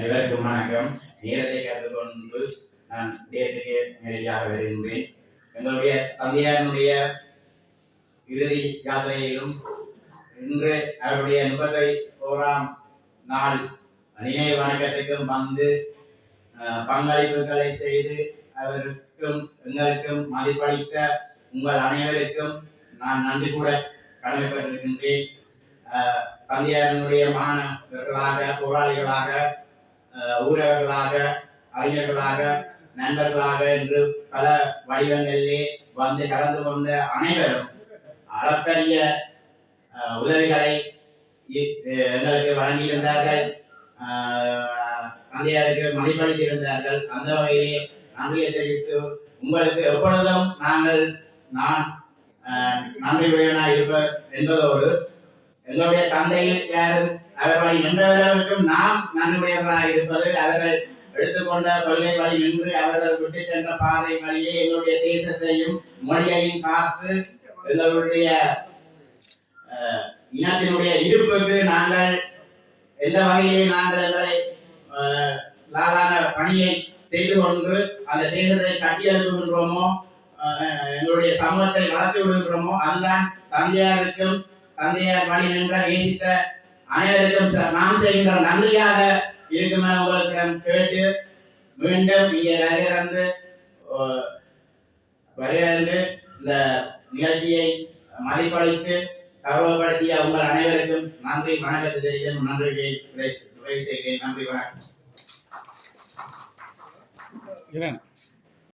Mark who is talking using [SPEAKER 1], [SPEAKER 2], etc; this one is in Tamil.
[SPEAKER 1] அனைவருக்கும் வணக்கம். நேரத்தை கற்றுக்கொண்டு நான் விடயத்துக்கு நேரடியாக வருகின்றேன். எங்களுடைய தந்தையாரினுடைய இறுதி யாத்திரையிலும் இன்று அவருடைய முப்பத்தி ஓராம் நாள் நினைவு வணக்கத்துக்கும் வந்து பங்களிப்புகளை செய்து அவருக்கும் எங்களுக்கும் மதிப்பளித்த உங்கள் அனைவருக்கும் நான் நன்றி கூட கடமைப்பட்டிருக்கின்றேன். அஹ், மாணவர்களாக போராளிகளாக அஹ், ஊரவர்களாக அறிஞர்களாக நண்பர்களாக என்று பல வடிவங்களிலே வந்து கலந்து கொண்ட அனைவரும் அளப்பரிய அஹ், உதவிகளை எங்களுக்கு வழங்கியிருந்தார்கள். தந்தையாருக்கு மதிப்பளித்திருந்தார்கள். அந்த வகையிலே நன்றியை தெரிவித்து உங்களுக்கு எப்பொழுதும் நாங்கள் நான் அஹ், நன்றி உடையவனாக இருப்ப என்பதோடு எங்களுடைய தந்தை யார்? அவர்களை நின்றவர்களுக்கும் நாம் நன்றியுடையவர்களாக இருப்பது அவர்கள் எடுத்துக்கொண்ட கொள்கை வழி நின்று அவர்கள் விட்டு சென்ற பாதை வழியே எங்களுடைய தேசத்தையும் மொழியையும் காத்து எங்களுடைய இனத்தினுடைய இருப்புக்கு நாங்கள் எந்த வகையிலே நாங்கள் எங்களை அஹ், லாலான பணியை செய்து கொண்டு அந்த தேசத்தை கட்டியெழுப்புகின்றோமோ அஹ், எங்களுடைய சமூகத்தை வளர்த்து விடுகின்றோமோ அதுதான் தந்தையாருக்கும் தந்தையார் பணி நின்ற நேசித்த அனைவருக்கும் நாம் செய்கின்ற நன்றியாக இருக்கும் என உங்களிடம் கேட்டு மீண்டும் இங்கே வருகிறது வருகிறது இந்த நிகழ்ச்சியை மதிப்பளித்து தகவல்படுத்திய உங்கள் அனைவருக்கும் நன்றி வணக்கத்தை தெரிவித்து நன்றியை செய்கிறேன். நன்றி வணக்கம்.